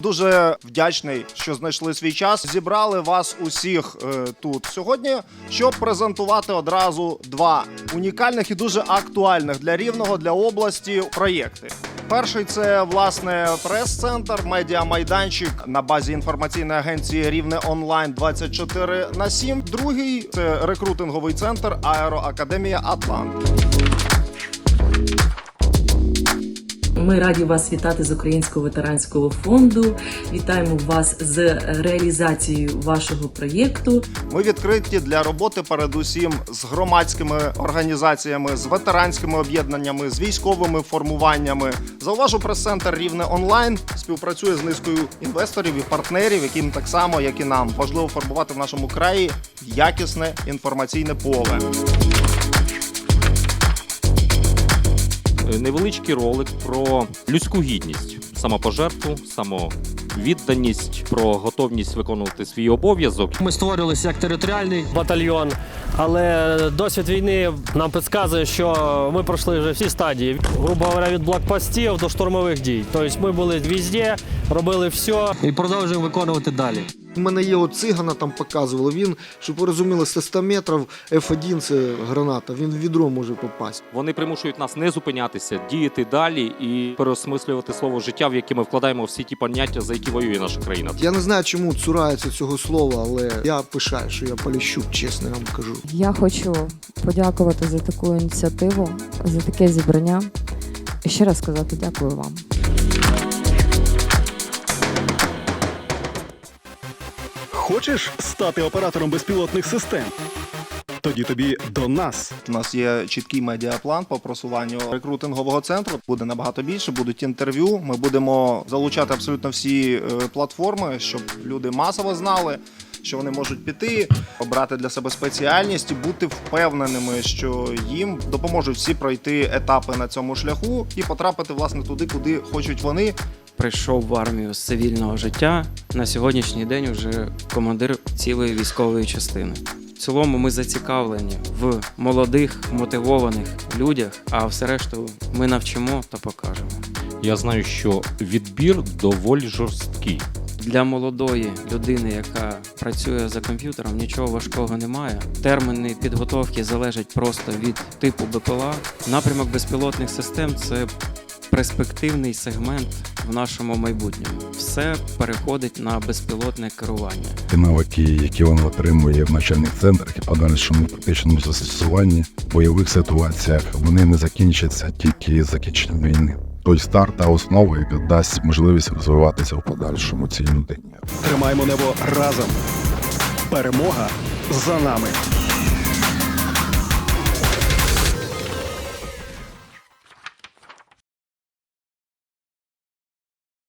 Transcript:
Дуже вдячний, що знайшли свій час. Зібрали вас усіх е, тут сьогодні, щоб презентувати одразу два унікальних і дуже актуальних для рівного для області проєкти. Перший це власне прес-центр, медіамайданчик на базі інформаційної агенції Рівне онлайн 24 на 7. Другий це рекрутинговий центр Аероакадемія Атлант. Ми раді вас вітати з Українського ветеранського фонду. Вітаємо вас з реалізацією вашого проєкту. Ми відкриті для роботи передусім з громадськими організаціями, з ветеранськими об'єднаннями, з військовими формуваннями. Зауважу прес-центр Рівне онлайн співпрацює з низкою інвесторів і партнерів, яким так само, як і нам, важливо формувати в нашому краї якісне інформаційне поле. Невеличкий ролик про людську гідність, самопожертву, самовідданість, про готовність виконувати свій обов'язок. Ми створювалися як територіальний батальйон, але досвід війни нам підказує, що ми пройшли вже всі стадії. Грубо говоря, від блокпостів до штурмових дій. Тобто ми були везде, робили все і продовжуємо виконувати далі. У мене є от цигана там показували. Він, щоб ви розуміли, з 100 метрів F1 це граната, він в відро може попасти. Вони примушують нас не зупинятися, діяти далі і переосмислювати слово життя, в яке ми вкладаємо всі ті поняття, за які воює наша країна. Я не знаю, чому цураються цього слова, але я пишаю, що я Поліщук, чесно я вам кажу. Я хочу подякувати за таку ініціативу, за таке зібрання. І ще раз сказати дякую вам. Хочеш стати оператором безпілотних систем? Тоді тобі до нас. У нас є чіткий медіаплан по просуванню рекрутингового центру. Буде набагато більше. Будуть інтерв'ю. Ми будемо залучати абсолютно всі е, платформи, щоб люди масово знали. Що вони можуть піти, обрати для себе спеціальність і бути впевненими, що їм допоможуть всі пройти етапи на цьому шляху і потрапити власне туди, куди хочуть вони. Прийшов в армію з цивільного життя. На сьогоднішній день вже командир цілої військової частини. В цілому ми зацікавлені в молодих, мотивованих людях, а все решту ми навчимо та покажемо. Я знаю, що відбір доволі жорсткий. Для молодої людини, яка працює за комп'ютером, нічого важкого немає. Терміни підготовки залежать просто від типу БПЛА. Напрямок безпілотних систем це перспективний сегмент в нашому майбутньому. Все переходить на безпілотне керування. ті навики, які він отримує в навчальних центрах і подальшому практичному застосуванні в бойових ситуаціях, вони не закінчаться тільки з закінченням війни. Той старт та основа, яка дасть можливість розвиватися в подальшому цій людині. Тримаємо небо разом. Перемога за нами.